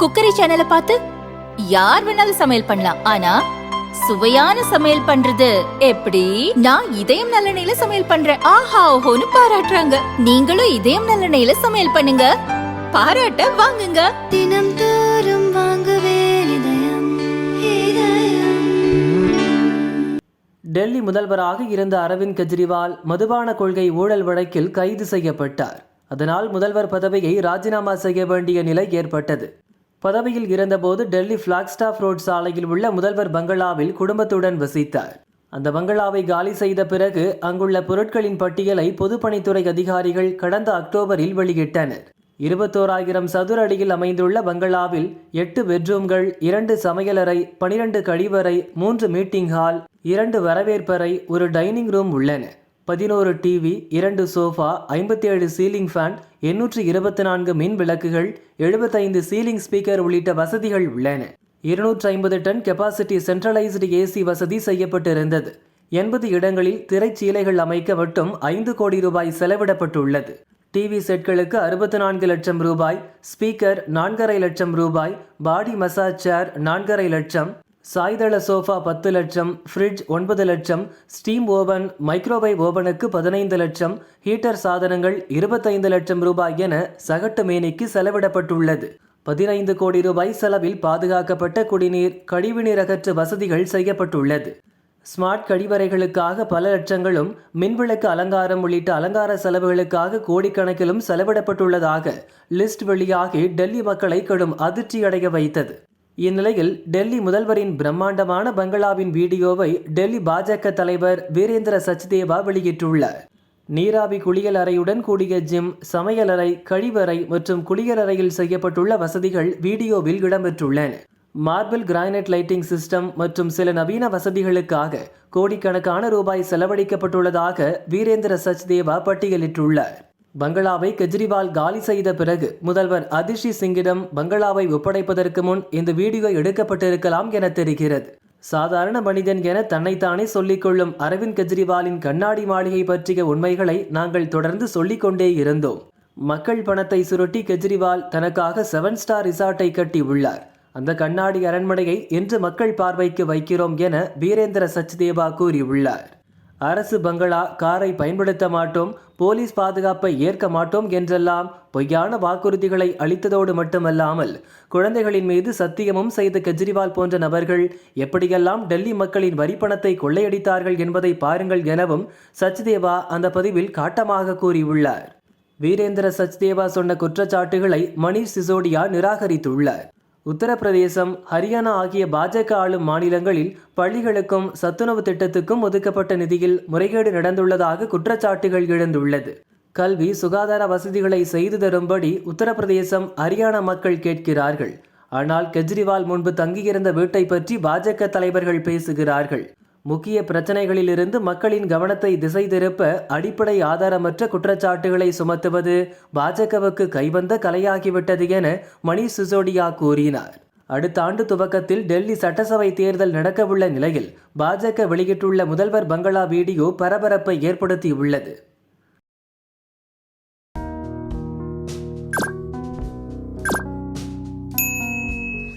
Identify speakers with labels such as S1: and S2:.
S1: Cookery சேனலை பார்த்து யார் வேணாலும் சமையல் பண்ணலாம். ஆனா சுவையான சமையல் பண்றது எப்படி? நான் இதயம் நல்லெண்ணெயில சமையல் பண்றேன். ஆஹா ஓஹோன்னு பாராட்டுறாங்க. நீங்களும் இதயம் நல்லெண்ணெயில சமையல் பண்ணுங்க. பாராட்ட வாங்குங்க.
S2: தினம் தோறும் வாங்குவே இதயம் இதயம்.
S3: டெல்லி முதல்வராக இருந்த அரவிந்த் கெஜ்ரிவால் மதுபான கொள்கை ஊழல் வழக்கில் கைது செய்யப்பட்டார். அதனால் முதல்வர் பதவியை ராஜினாமா செய்ய வேண்டிய நிலை ஏற்பட்டது. பதவியில் இருந்தபோது டெல்லி பிளாக்ஸ்டாப் ரோட் சாலையில் உள்ள முதல்வர் பங்களாவில் குடும்பத்துடன் வசித்தார். அந்த பங்களாவை காலி செய்த பிறகு அங்குள்ள பொருட்களின் பட்டியலை பொதுப்பணித்துறை அதிகாரிகள் கடந்த அக்டோபரில் வெளியிட்டனர். இருபத்தோராயிரம் சதுர அடியில் அமைந்துள்ள பங்களாவில் எட்டு பெட்ரூம்கள் இரண்டு சமையலறை பனிரெண்டு கழிவறை மூன்று மீட்டிங் ஹால் இரண்டு வரவேற்பறை ஒரு டைனிங் ரூம் உள்ளன. பதினோரு டிவி இரண்டு சோஃபா ஐம்பத்தி ஏழு சீலிங் ஃபேன் எண்ணூற்றி இருபத்தி நான்கு மின் விளக்குகள் எழுபத்தைந்து சீலிங் ஸ்பீக்கர் உள்ளிட்ட வசதிகள் உள்ளன. இருநூற்றி ஐம்பது டன் கெப்பாசிட்டி சென்ட்ரலைஸ்டு ஏசி வசதி செய்யப்பட்டிருந்தது. எண்பது இடங்களில் திரைச்சீலைகள் அமைக்க மட்டும் ஐந்து கோடி ரூபாய் செலவிடப்பட்டுள்ளது. டிவி செட்களுக்கு அறுபத்தி நான்கு லட்சம் ரூபாய் ஸ்பீக்கர் நான்கரை லட்சம் ரூபாய் பாடி மசாஜ் சேர் நான்கரை லட்சம் சாய்தள சோஃபா பத்து லட்சம் ஃப்ரிட்ஜ் ஒன்பது லட்சம் ஸ்டீம் ஓவன் மைக்ரோவேவ் ஓவனுக்கு பதினைந்து லட்சம் ஹீட்டர் சாதனங்கள் இருபத்தைந்து லட்சம் ரூபாய் என சகட்டு மேனிக்கு செலவிடப்பட்டுள்ளது. பதினைந்து கோடி ரூபாய் செலவில் பாதுகாக்கப்பட்ட குடிநீர் கழிவுநீர் அகற்று வசதிகள் செய்யப்பட்டுள்ளது. ஸ்மார்ட் கழிவறைகளுக்காக பல லட்சங்களும் மின்விளக்கு அலங்காரம் உள்ளிட்ட அலங்கார செலவுகளுக்காக கோடிக்கணக்கிலும் செலவிடப்பட்டுள்ளதாக லிஸ்ட் வெளியாகி டெல்லி மக்களை கடும் அதிர்ச்சியடைய வைத்தது. இந்நிலையில் டெல்லி முதல்வரின் பிரம்மாண்டமான பங்களாவின் வீடியோவை டெல்லி பாஜக தலைவர் வீரேந்திர சச்தேவா வெளியிட்டுள்ளார். நீராவி குளியல் அறையுடன் கூடிய ஜிம் சமையலறை கழிவறை மற்றும் குளியலறையில் செய்யப்பட்டுள்ள வசதிகள் வீடியோவில் இடம்பெற்றுள்ளன. மார்பிள் கிரானைட் லைட்டிங் சிஸ்டம் மற்றும் சில நவீன வசதிகளுக்காக கோடிக்கணக்கான ரூபாய் செலவழிக்கப்பட்டுள்ளதாக வீரேந்திர சச்தேவா பட்டியலிட்டுள்ளார். பங்களாவை கெஜ்ரிவால் காலி செய்த பிறகு முதல்வர் அதிஷி சிங்கிடம் பங்களாவை ஒப்படைப்பதற்கு முன் இந்த வீடியோ எடுக்கப்பட்டிருக்கலாம் என தெரிகிறது. சாதாரண மனிதன் என தன்னைத்தானே சொல்லிக்கொள்ளும் அரவிந்த் கெஜ்ரிவாலின் கண்ணாடி மாளிகை பற்றிய உண்மைகளை நாங்கள் தொடர்ந்து சொல்லிக்கொண்டே இருந்தோம். மக்கள் பணத்தை சுருட்டி கெஜ்ரிவால் தனக்காக செவன் ஸ்டார் ரிசார்ட்டை கட்டி உள்ளார். அந்த கண்ணாடி அரண்மனையை இன்று மக்கள் பார்வைக்கு வைக்கிறோம் என வீரேந்திர சச்தேவா கூறியுள்ளார். அரசு பங்களா காரை பயன்படுத்த மாட்டோம் போலீஸ் பாதுகாப்பை ஏற்க மாட்டோம் என்றெல்லாம் பொய்யான வாக்குறுதிகளை அளித்ததோடு மட்டுமல்லாமல் குழந்தைகளின் மீது சத்தியமும் செய்த கெஜ்ரிவால் போன்ற நபர்கள் எப்படியெல்லாம் டெல்லி மக்களின் வரிப்பணத்தை கொள்ளையடித்தார்கள் என்பதை பாருங்கள் எனவும் சச்தேவா அந்த பதிவில் காட்டமாக கூறியுள்ளார். வீரேந்திர சச்தேவா சொன்ன குற்றச்சாட்டுகளை மணீஷ் சிசோடியா நிராகரித்துள்ளார். உத்தரப்பிரதேசம் ஹரியானா ஆகிய பாஜக ஆளும் மாநிலங்களில் பள்ளிகளுக்கும் சத்துணவு திட்டத்துக்கும் ஒதுக்கப்பட்ட நிதியில் முறைகேடு நடந்துள்ளதாக குற்றச்சாட்டுகள் எழுந்துள்ளது. கல்வி சுகாதார வசதிகளை செய்து தரும்படி உத்தரப்பிரதேசம் ஹரியானா மக்கள் கேட்கிறார்கள். ஆனால் கெஜ்ரிவால் முன்பு தங்கியிருந்த வீட்டை பற்றி பாஜக தலைவர்கள் பேசுகிறார்கள். முக்கிய பிரச்சனைகளிலிருந்து மக்களின் கவனத்தை திசை திருப்ப அடிப்படை ஆதாரமற்ற குற்றச்சாட்டுகளை சுமத்துவது பாஜகவுக்கு கைவந்த கலையாகிவிட்டது என மணிஷ் சிசோடியா கூறினார். அடுத்த ஆண்டு துவக்கத்தில் டெல்லி சட்டசபை தேர்தல் நடக்கவுள்ள நிலையில் பாஜக வெளியிட்டுள்ள முதல்வர் பங்களா வீடியோ பரபரப்பை ஏற்படுத்தியுள்ளது.